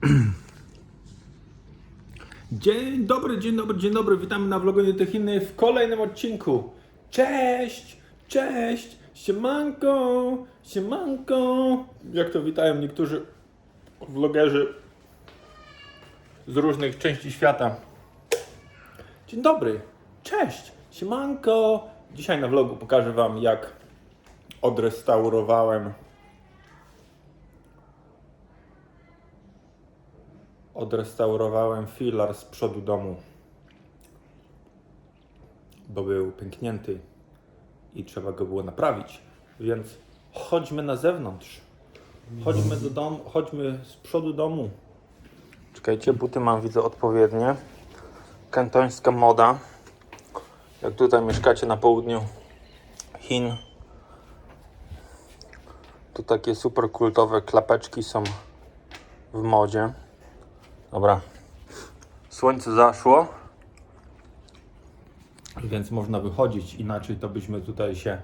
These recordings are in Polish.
Dzień dobry, dzień dobry, dzień dobry. Witamy na vlogonie Techiny w kolejnym odcinku. Cześć, cześć, siemanko, siemanko. Jak to witają niektórzy vlogerzy z różnych części świata. Dzień dobry, cześć, siemanko. Dzisiaj na vlogu pokażę Wam jak odrestaurowałem odrestaurowałem filar z przodu domu, bo był pęknięty i trzeba go było naprawić. Więc chodźmy na zewnątrz. Chodźmy do domu, chodźmy z przodu domu. Czekajcie, buty mam widzę odpowiednie. Kantońska moda. Jak tutaj mieszkacie na południu Chin, to takie super kultowe klapeczki są w modzie. Dobra. Słońce zaszło. Więc można wychodzić, inaczej to byśmy tutaj się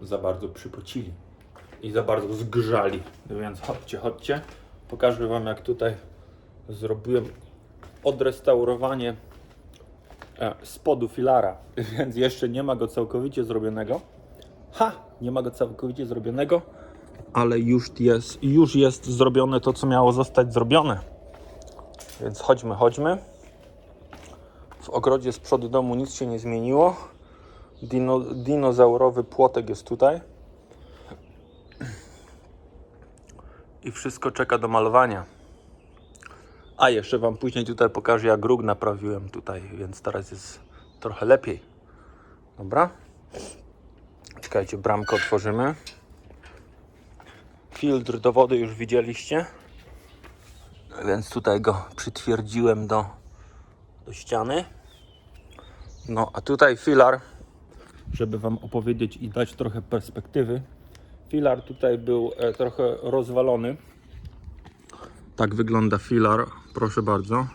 za bardzo przypocili i za bardzo zgrzali. Więc chodźcie, chodźcie. Pokażę Wam, jak tutaj zrobiłem odrestaurowanie e, spodu filara. Więc jeszcze nie ma go całkowicie zrobionego. Ha! Nie ma go całkowicie zrobionego ale już jest, już jest zrobione to, co miało zostać zrobione. Więc chodźmy, chodźmy. W ogrodzie z przodu domu nic się nie zmieniło. Dino, dinozaurowy płotek jest tutaj. I wszystko czeka do malowania. A jeszcze Wam później tutaj pokażę, jak róg naprawiłem tutaj, więc teraz jest trochę lepiej. Dobra? Czekajcie, bramkę otworzymy. Filtr do wody już widzieliście. Więc tutaj go przytwierdziłem do, do ściany. No a tutaj filar, żeby Wam opowiedzieć i dać trochę perspektywy. Filar tutaj był e, trochę rozwalony. Tak wygląda filar, proszę bardzo.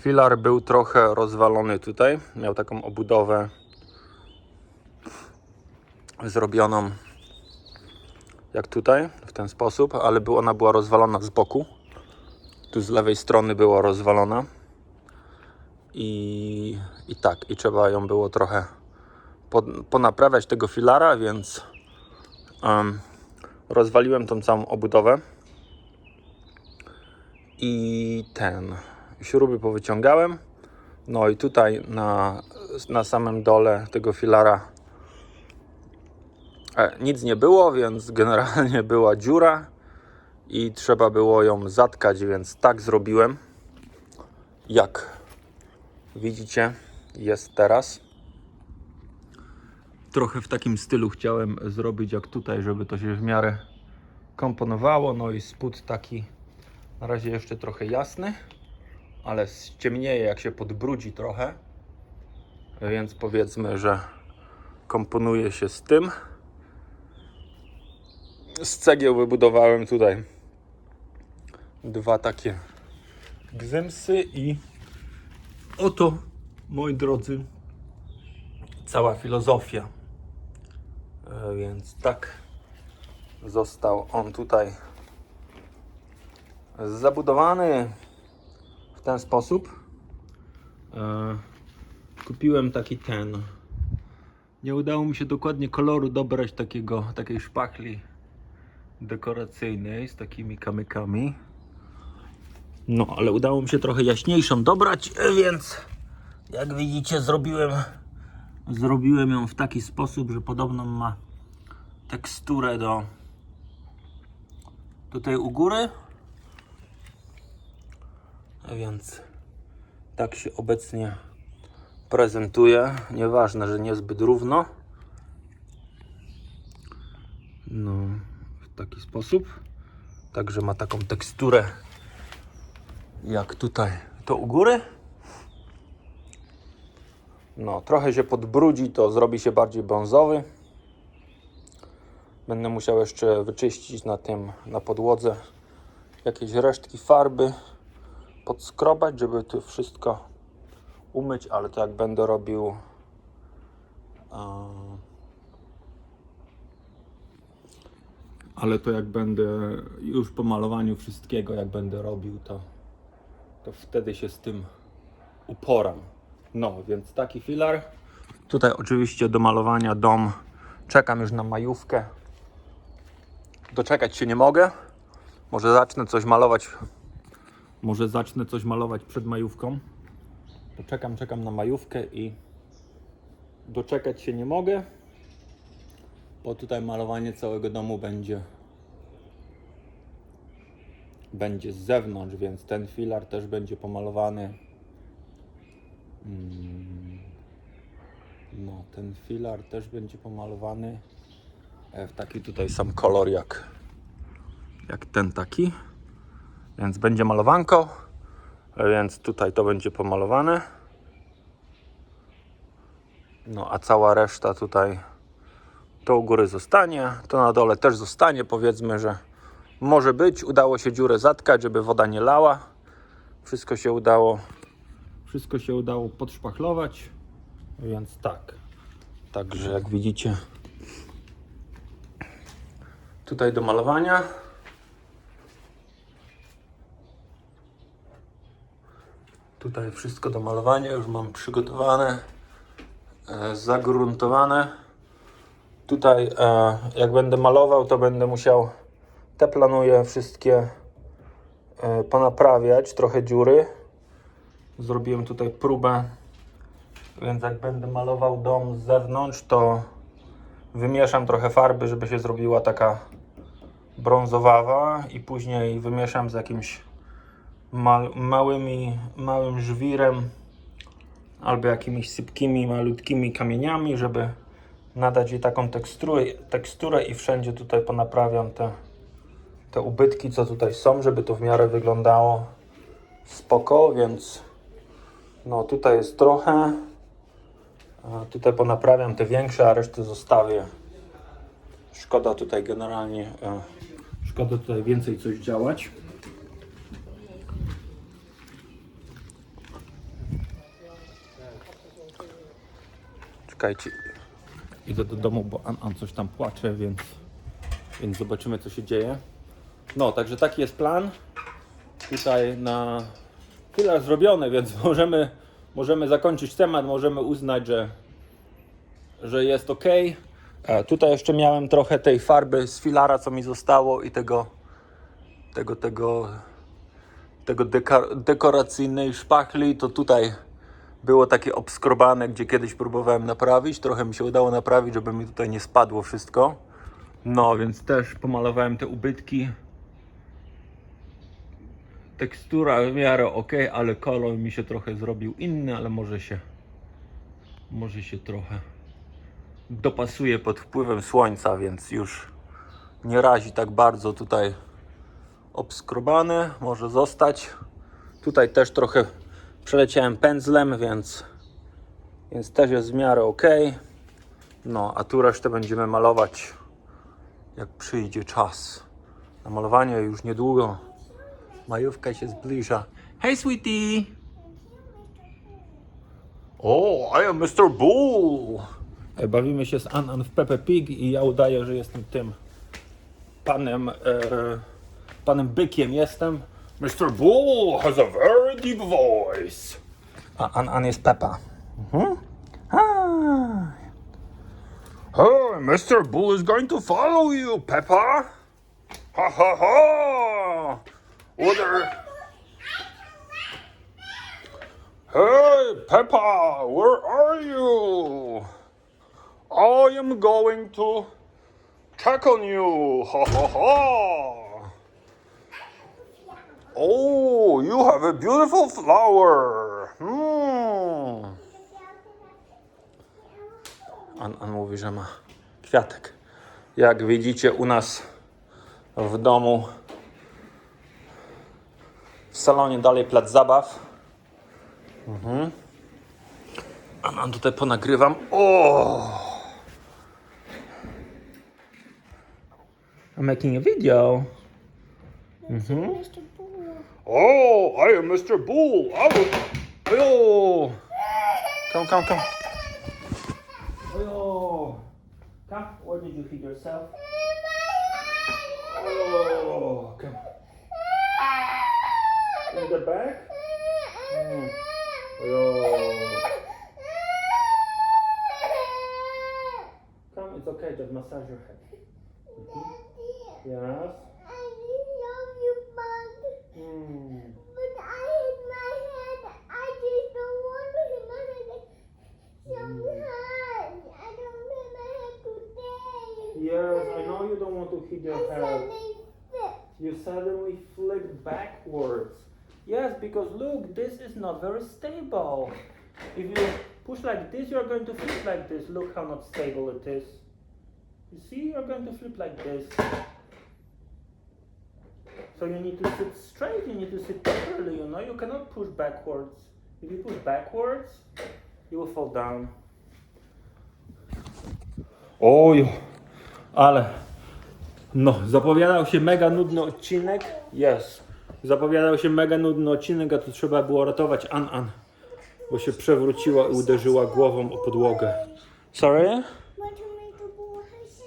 Filar był trochę rozwalony tutaj. Miał taką obudowę zrobioną jak tutaj, w ten sposób, ale ona była rozwalona z boku. Tu z lewej strony była rozwalona. I, i tak, i trzeba ją było trochę ponaprawiać tego filara, więc um, rozwaliłem tą całą obudowę. I ten, śruby powyciągałem. No i tutaj na, na samym dole tego filara nic nie było, więc generalnie była dziura i trzeba było ją zatkać, więc tak zrobiłem. Jak widzicie, jest teraz. Trochę w takim stylu chciałem zrobić jak tutaj, żeby to się w miarę komponowało. No i spód taki na razie jeszcze trochę jasny, ale ściemnieje jak się podbrudzi trochę. Więc powiedzmy, że komponuje się z tym z cegieł wybudowałem tutaj dwa takie gzymsy i oto, moi drodzy, cała filozofia. E, Więc tak został on tutaj zabudowany w ten sposób. E, Kupiłem taki ten. Nie udało mi się dokładnie koloru dobrać takiego, takiej szpachli dekoracyjnej z takimi kamykami. No, ale udało mi się trochę jaśniejszą dobrać, więc jak widzicie zrobiłem zrobiłem ją w taki sposób, że podobną ma teksturę do tutaj u góry. Więc tak się obecnie prezentuje. Nieważne, że niezbyt równo. No w taki sposób. Także ma taką teksturę jak tutaj to u góry. No, trochę się podbrudzi, to zrobi się bardziej brązowy. Będę musiał jeszcze wyczyścić na tym, na podłodze jakieś resztki farby, podskrobać, żeby to wszystko umyć, ale to jak będę robił yy, Ale to jak będę już po malowaniu wszystkiego, jak będę robił, to, to wtedy się z tym uporam. No, więc taki filar. Tutaj oczywiście do malowania dom. Czekam już na majówkę. Doczekać się nie mogę. Może zacznę coś malować. Może zacznę coś malować przed majówką. Poczekam, czekam na majówkę i doczekać się nie mogę. Bo tutaj malowanie całego domu będzie będzie z zewnątrz, więc ten filar też będzie pomalowany. Mm. No, ten filar też będzie pomalowany e, w taki tutaj sam kolor jak, jak ten taki. Więc będzie malowanko, e, więc tutaj to będzie pomalowane. No a cała reszta tutaj to u góry zostanie, to na dole też zostanie. Powiedzmy, że może być. Udało się dziurę zatkać, żeby woda nie lała. Wszystko się udało. Wszystko się udało podszpachlować. Więc tak. Także jak widzicie, tutaj do malowania. Tutaj wszystko do malowania już mam przygotowane, e, zagruntowane. Tutaj e, jak będę malował, to będę musiał te planuję wszystkie e, ponaprawiać, trochę dziury. Zrobiłem tutaj próbę, więc jak będę malował dom z zewnątrz, to wymieszam trochę farby, żeby się zrobiła taka brązowawa i później wymieszam z jakimś mal, małymi, małym żwirem albo jakimiś sypkimi, malutkimi kamieniami, żeby nadać jej taką teksturę, teksturę i wszędzie tutaj ponaprawiam te, te ubytki, co tutaj są, żeby to w miarę wyglądało spoko, więc no tutaj jest trochę. Tutaj ponaprawiam te większe, a resztę zostawię. Szkoda tutaj generalnie, e, szkoda tutaj więcej coś działać. Czekajcie. Idę do domu, bo An, coś tam płacze, więc, więc zobaczymy co się dzieje. No, także taki jest plan. Tutaj na filar zrobiony, więc możemy, możemy zakończyć temat, możemy uznać, że, że jest ok. E, tutaj jeszcze miałem trochę tej farby z filara, co mi zostało i tego tego, tego, tego dekoracyjnej szpachli, to tutaj było takie obskrobane, gdzie kiedyś próbowałem naprawić. Trochę mi się udało naprawić, żeby mi tutaj nie spadło wszystko. No, więc też pomalowałem te ubytki. Tekstura w miarę ok, ale kolor mi się trochę zrobił inny, ale może się może się trochę dopasuje pod wpływem słońca, więc już nie razi tak bardzo tutaj obskrobane, może zostać. Tutaj też trochę przeleciałem pędzlem, więc, więc też jest w miarę ok. No, a tu resztę będziemy malować jak przyjdzie czas. Na malowanie już niedługo. Majówka się zbliża. Hey sweetie! O, I am Mr. Bull! E, Bawimy się z Anan w Pepe Pig i ja udaję, że jestem tym panem, e, panem bykiem jestem. Mr. Bull has a very deep voice. A An An jest Pepa. Mhm. Hi. Oh, Mr. Bull is going to follow you, Peppa. Ha ha ha! Are... Hey, Peppa, where are you? I am going to check on you. Ha ha ha! Oh, you have a beautiful flower. Hmm. On, on mówi, że ma kwiatek. Jak widzicie u nas w domu, w salonie dalej plac zabaw. Mhm. A mam tutaj ponagrywam. O! I'm making a video. Mr. Bull. Oh, I am Mr. Bull. I will... Oh. Come, come, come. Oh. Come, where did you feed yourself? Oh, come. In the back? Mm. Oh. Come, it's okay, just massage your head. Yes. I love you, bud. Mm. But I hit my head. I just don't want to hit my head. Sometimes I don't hit my head today. Yes, I know you don't want to hit your I head. suddenly fit. You suddenly flip backwards. Yes, because look, this is not very stable. If you push like this, you're going to flip like this. Look how not stable it is. You see, you're going to flip like this. So you need to sit straight, you need to sit properly, you know, you cannot push backwards. If you push backwards, you will fall down. Oj, ale no, zapowiadał się mega nudny odcinek. Jest. Zapowiadał się mega nudny odcinek, a tu trzeba było ratować An An, bo się przewróciła i uderzyła głową o podłogę. Sorry? Boy voice.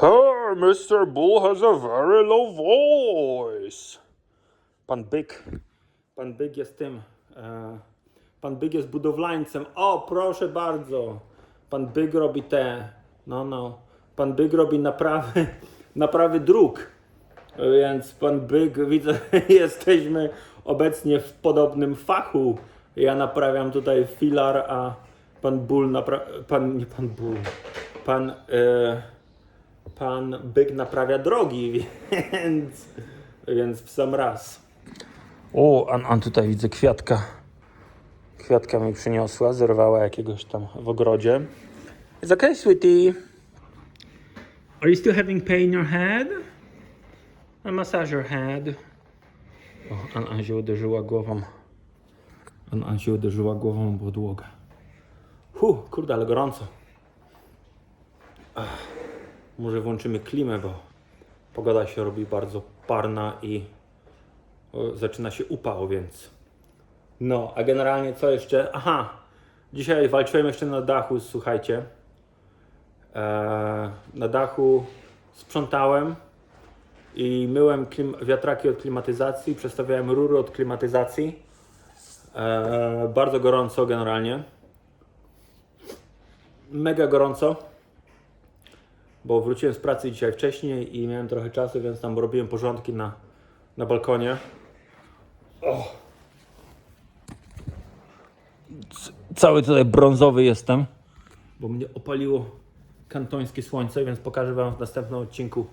Hey, Mr. Bull has a very low voice. Pan Byk. Pan Byk jest tym. E, pan Byk jest budowlańcem. O, proszę bardzo. Pan Byk robi te. No, no. Pan Byk robi naprawy, naprawy dróg. Więc pan Byk, widzę, jesteśmy obecnie w podobnym fachu. Ja naprawiam tutaj filar, a pan Bull napra... Pan, nie pan Bull. Pan... E, pan byk naprawia drogi, więc, więc w sam raz. O, An, An tutaj widzę kwiatka. Kwiatka mi przyniosła, zerwała jakiegoś tam w ogrodzie. It's okay, sweetie. Are you still having pain in your head? I massage your head. O, An, An się uderzyła głową. An, An się uderzyła głową w podłogę. Huh, kurde, ale gorąco. Może włączymy klimę, bo pogoda się robi bardzo parna i zaczyna się upał, więc. No, a generalnie co jeszcze? Aha, dzisiaj walczyłem jeszcze na dachu, słuchajcie. Eee, na dachu sprzątałem i myłem wiatraki od klimatyzacji, przestawiałem rury od klimatyzacji. Eee, bardzo gorąco generalnie. Mega gorąco bo wróciłem z pracy dzisiaj wcześniej i miałem trochę czasu, więc tam robiłem porządki na, na balkonie. O. C- Cały tutaj brązowy jestem, bo mnie opaliło kantońskie słońce, więc pokażę Wam w następnym odcinku.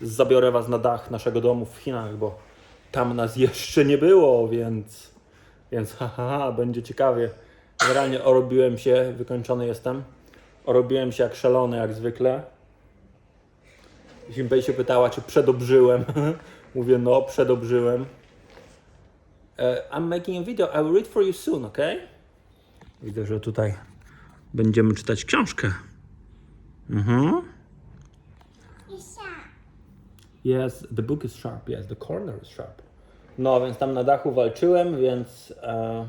Zabiorę Was na dach naszego domu w Chinach, bo tam nas jeszcze nie było, więc, więc haha, będzie ciekawie. Generalnie orobiłem się, wykończony jestem. Orobiłem się jak szalony, jak zwykle. Będzie się pytała, czy przedobrzyłem, mówię no, przedobrzyłem. E, I'm making a video, I will read for you soon, okay? Widzę, że tutaj będziemy czytać książkę. Mhm. Yes, the book is sharp, yes, the corner is sharp. No, więc tam na dachu walczyłem, więc e,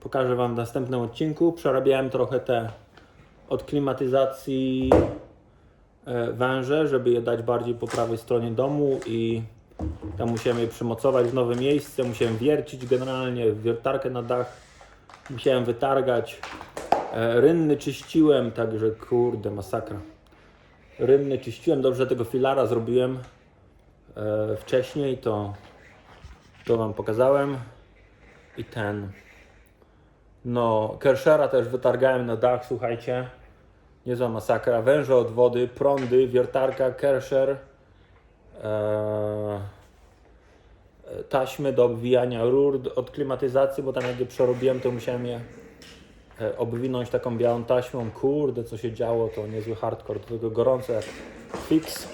pokażę Wam w następnym odcinku. Przerabiałem trochę te od klimatyzacji węże, żeby je dać bardziej po prawej stronie domu i tam musiałem je przymocować w nowe miejsce, musiałem wiercić generalnie, wiertarkę na dach musiałem wytargać. E, rynny czyściłem, także kurde, masakra. Rynny czyściłem, dobrze tego filara zrobiłem e, wcześniej, to, to Wam pokazałem. I ten. No, Kershera też wytargałem na dach, słuchajcie. Niezła masakra. Węże od wody, prądy, wiertarka, Kersher. E, e, taśmy do obwijania rur od klimatyzacji, bo tam jak je przerobiłem, to musiałem je e, obwinąć taką białą taśmą. Kurde, co się działo, to niezły hardcore. Do tego gorąco jak fix.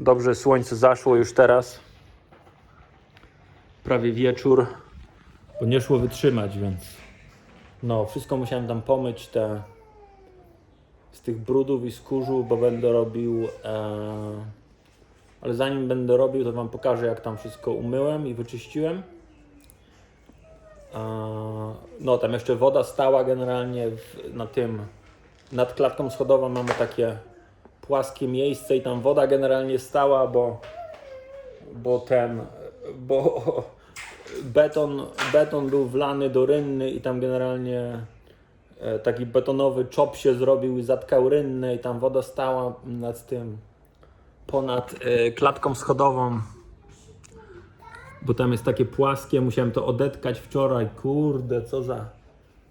Dobrze, słońce zaszło już teraz. Prawie wieczór, bo nie szło wytrzymać, więc no, wszystko musiałem tam pomyć te z tych brudów i z kurzu, bo będę robił e, ale zanim będę robił, to Wam pokażę, jak tam wszystko umyłem i wyczyściłem. E, No, tam jeszcze woda stała generalnie w, na tym. Nad klatką schodową mamy takie płaskie miejsce i tam woda generalnie stała, bo, bo ten, bo beton, beton był wlany do rynny i tam generalnie taki betonowy czop się zrobił i zatkał rynnę i tam woda stała nad tym, ponad e, klatką schodową. Bo tam jest takie płaskie, musiałem to odetkać wczoraj. Kurde, co za,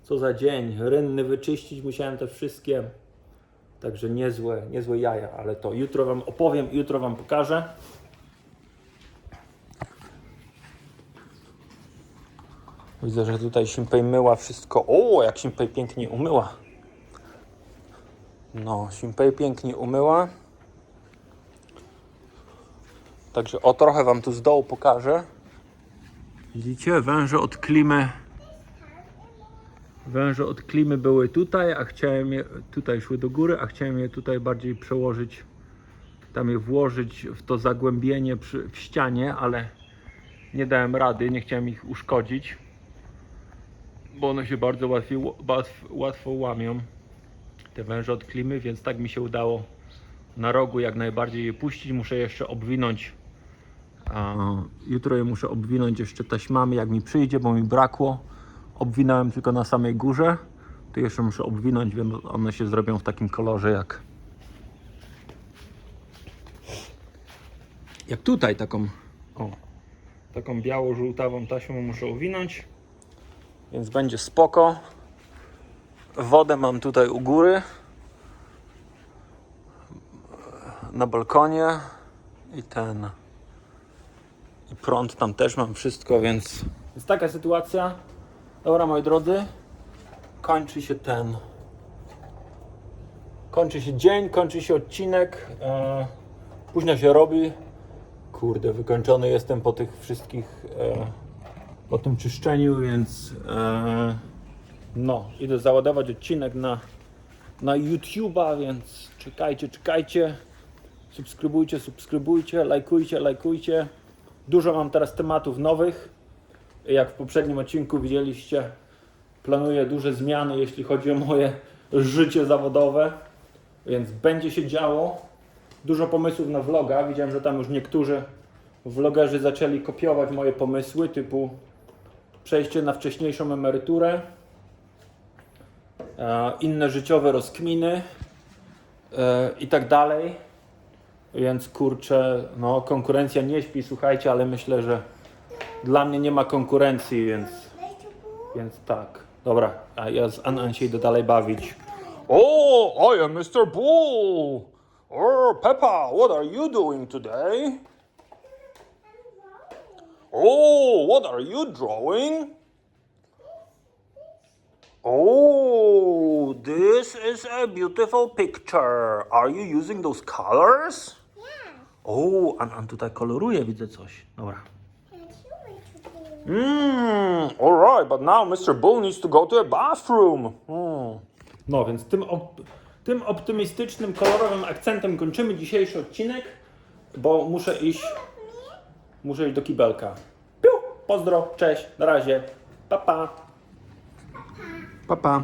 co za dzień. Rynny wyczyścić, musiałem te wszystkie. Także niezłe, niezłe jaja, ale to jutro Wam opowiem, jutro Wam pokażę. Widzę, że tutaj Simpej myła wszystko. O, jak Simpej pięknie umyła. No, Simpej pięknie umyła. Także o trochę Wam tu z dołu pokażę. Widzicie, węże od klimy. Węże od klimy były tutaj, a chciałem je tutaj szły do góry, a chciałem je tutaj bardziej przełożyć, tam je włożyć w to zagłębienie przy, w ścianie, ale nie dałem rady, nie chciałem ich uszkodzić, bo one się bardzo łatwiej, łatw, łatwo łamią, te węże od klimy, więc tak mi się udało na rogu jak najbardziej je puścić. Muszę jeszcze obwinąć a jutro je muszę obwinąć jeszcze taśmami, jak mi przyjdzie, bo mi brakło. Obwinąłem tylko na samej górze. Tu jeszcze muszę obwinąć, więc one się zrobią w takim kolorze jak. Jak tutaj, taką. O, taką biało-żółtawą taśmą muszę owinąć. Więc będzie spoko. Wodę mam tutaj u góry. Na balkonie. I ten i prąd tam też mam wszystko, więc. Jest taka sytuacja. Dobra, moi drodzy, kończy się ten. Kończy się dzień, kończy się odcinek. E, późno się robi. Kurde, wykończony jestem po tych wszystkich. E, po tym czyszczeniu, więc. E, no, idę załadować odcinek na, na YouTube'a, więc czekajcie, czekajcie. Subskrybujcie, subskrybujcie, lajkujcie, lajkujcie. Dużo mam teraz tematów nowych. Jak w poprzednim odcinku widzieliście, planuję duże zmiany, jeśli chodzi o moje życie zawodowe, więc będzie się działo. Dużo pomysłów na vloga. Widziałem, że tam już niektórzy vlogerzy zaczęli kopiować moje pomysły, typu przejście na wcześniejszą emeryturę, e, inne życiowe rozkminy e, i tak dalej. Więc kurczę, no konkurencja nie śpi, słuchajcie, ale myślę, że dla mnie nie ma konkurencji, więc, więc tak. Dobra, a ja z Anan się idę dalej bawić. Oh, I am Mr. Bull. Oh, Peppa, what are you doing today? Oh, what are you drawing? Oh, this is a beautiful picture. Are you using those colors? O, An, An tutaj koloruje, widzę coś. Dobra. Mmm, alright, but now Mr. Bull needs to go to a bathroom. Hmm. No, więc tym, op- tym optymistycznym, kolorowym akcentem kończymy dzisiejszy odcinek, bo muszę iść, muszę iść do kibelka. Piu, pozdro, cześć, na razie, pa pa. Pa pa.